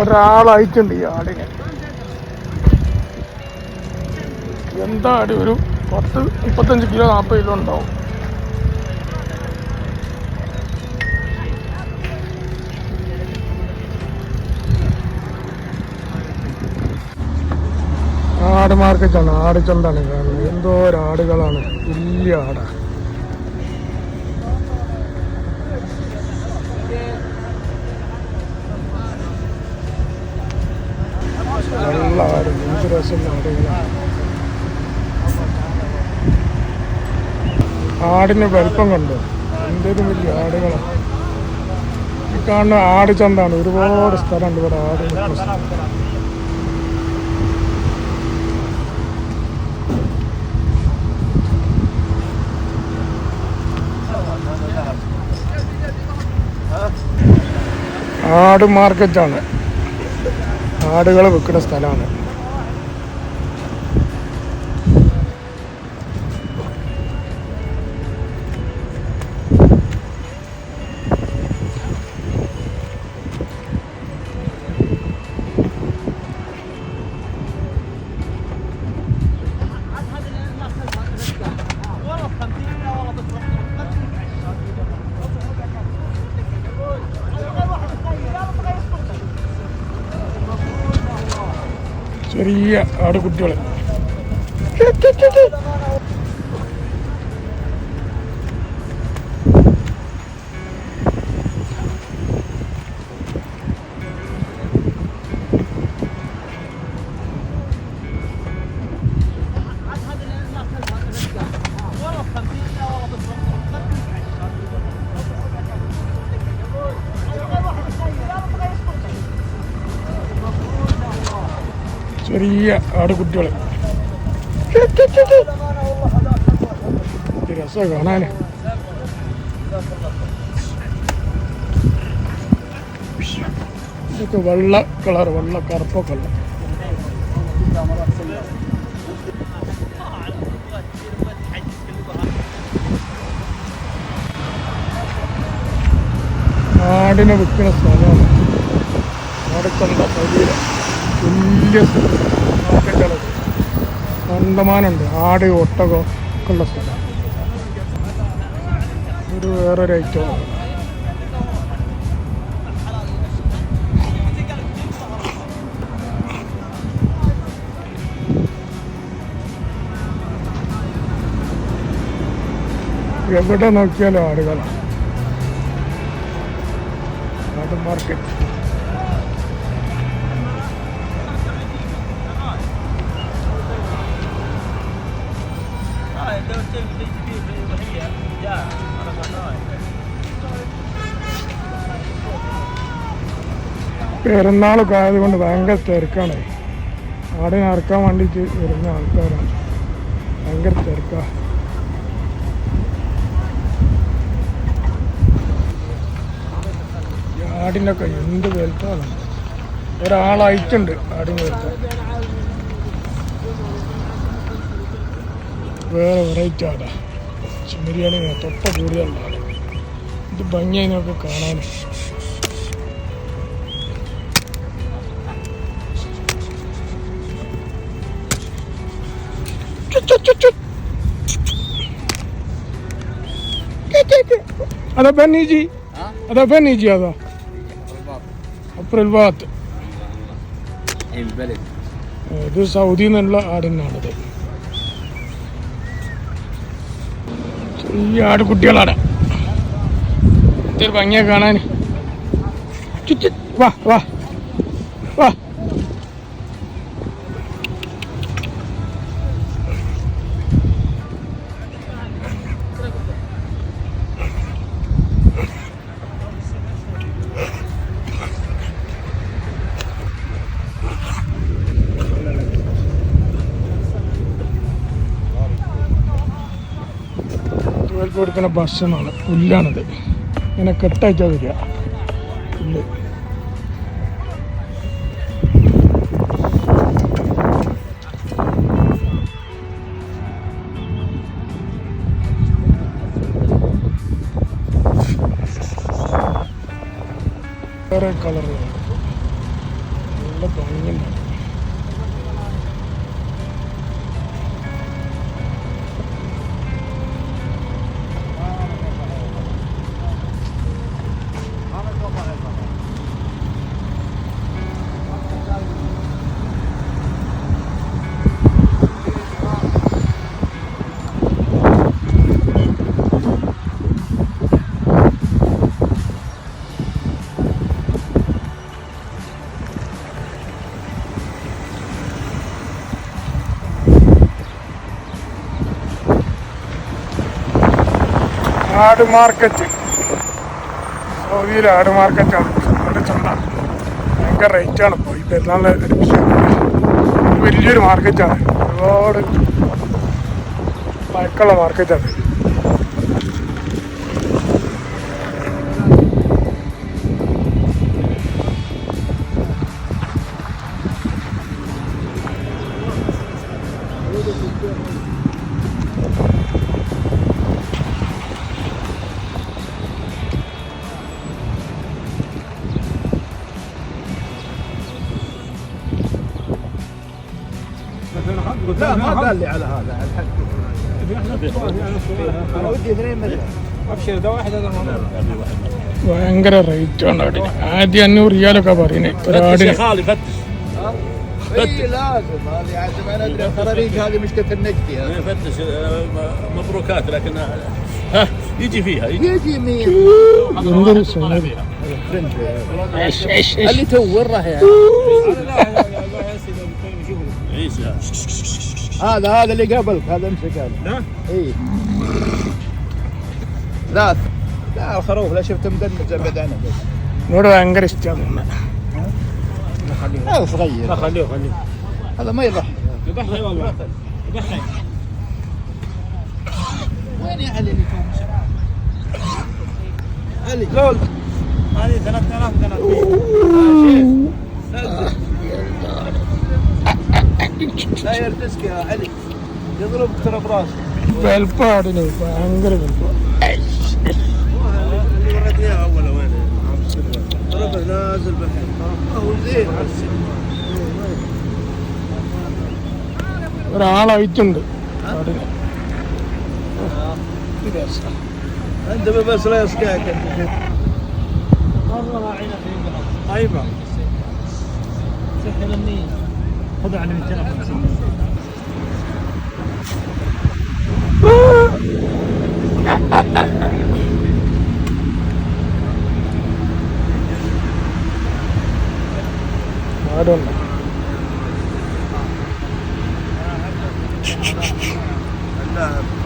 ഒരാളായിട്ടുണ്ട് ഈ ആടിന് എന്താ ആടി ഒരു പത്ത് മുപ്പത്തഞ്ച് കിലോ നാൽപ്പത് കിലോ ഉണ്ടാവും? ആട് മാർക്കറ്റാണ് ആട് ചന്താണ് കാണുന്നത് എന്തോ ആടുകളാണ്. വലിയ ആടാ. എന്ത് രസമുള്ള ആടുകളാണ് ആടിന് വലുപ്പം കണ്ടു? എന്തൊരു വലിയ ആടുകളാണ് ഈ കാണുന്ന ആട് ചന്താണ് ഒരുപാട് സ്ഥലമുണ്ട് ഇവിടെ ആട്. ആട് മാർക്കറ്റാണ്. ആടുകൾ വെക്കുന്ന സ്ഥലമാണ്. ചെറിയ ആടുകുട്ടികൾ ചെറിയ ആടുകുട്ടികൾ രസം കാണാൻ ഇതൊക്കെ വെള്ള കളർ വെള്ള കറുപ്പൊക്കെ ഉള്ള. ആടിനെ വിൽക്കുന്ന സ്ഥലമാണ്. ആടച്ചന്ത വലിയ മാർക്കറ്റുകളത് കണ്ടമാനുണ്ട് ആട് ഒട്ടകം ഒക്കെ ഉള്ള സ്ഥലം. ഒരു വേറൊരു ഐറ്റം എവിടെ നോക്കിയാലും ആടുകളാണ് ആട് മാർക്കറ്റ് പെരുന്നാളൊക്കെ ആയതുകൊണ്ട് ഭയങ്കര തിരക്കാണ്. ആടിനെ ഇറക്കാൻ വേണ്ടിയിട്ട് വരുന്ന ആൾക്കാരാണ്. ഭയങ്കര തിരക്കാ. ഈ ആടിനൊക്കെ എന്ത് വലുപ്പമാണ് ഒരാളായിട്ടുണ്ട് ആടിന് വലുപ്പം വേറെ വെറൈറ്റി ആടാ ചിമ്മരിയാണ് തൊപ്പ കൂടുതലുണ്ടാണ് ഇത് ഭംഗിയായി നമുക്ക് കാണാൻ. ഇത് സൗദിന്നുള്ള ആടിനാണിത്. ഈ ആട് കുട്ടികളാണ്. ഇതൊരു ഭംഗിയാണ് കാണാൻ. വാ വാ. ഇവർക്ക് കൊടുക്കുന്ന ഭക്ഷണമാണ് പുല്ലാണിത്. ഇങ്ങനെ കെട്ടായിട്ടാ വരിക. പുല്ല്. വേറെ കളറുകളുണ്ട് നല്ല ഭംഗിയുണ്ട്. ആട് മാർക്കറ്റ്. സൗദിയിലെ ആട് മാർക്കറ്റാണ് നമ്മുടെ ചന്ത ഭയങ്കര റേറ്റാണ് ഇപ്പോൾ ഈ പെരുന്നാളിന് ഒരു വലിയൊരു മാർക്കറ്റാണ് ഒരുപാട് പഴക്കമുള്ള മാർക്കറ്റാണ് لا ما قال لي على هذا على الحد انا ودي اثنين مثلا ابشر ده واحد هذا ഭയങ്കര റേറ്റാണ് ആടിന് ആദ്യം അഞ്ഞൂറ് റിയാലൊക്കെ പറയുന്നത് ഒരാടിന് خالي فتش اي لازم هذه عاد ما ندري الخراريج هذه مشكله النجدي هذا. فتش آه، مبروكات لكن آه، ها يجي فيها يجي يجي مين എന്തൊരു സുന്ദരി اللي تو وين راح يعني هذا هذا اللي قبلك هذا امسك هذا لا؟ إي. ثلاث لا الخروف لا شفته مدنج أبد أنا. نور انقرش جامع هذا صغير. لا خليه خليه. هذا ما يضحي يضحي والله يضحي وين يا علي اللي علي لول هذه 3000 3000 لا يرتسك يا علي يضربك ترى براسك വലുപ്പം ആടിന് ഭയങ്കര വലുപ്പം اللي وريتني اياها اول وين ضربه نازل بحر هو زين ഒരാളായിട്ടുണ്ട് ആടിന് عندما بس لا يسقاك طيبه سهل النية خذوا على 250 I don't know. لا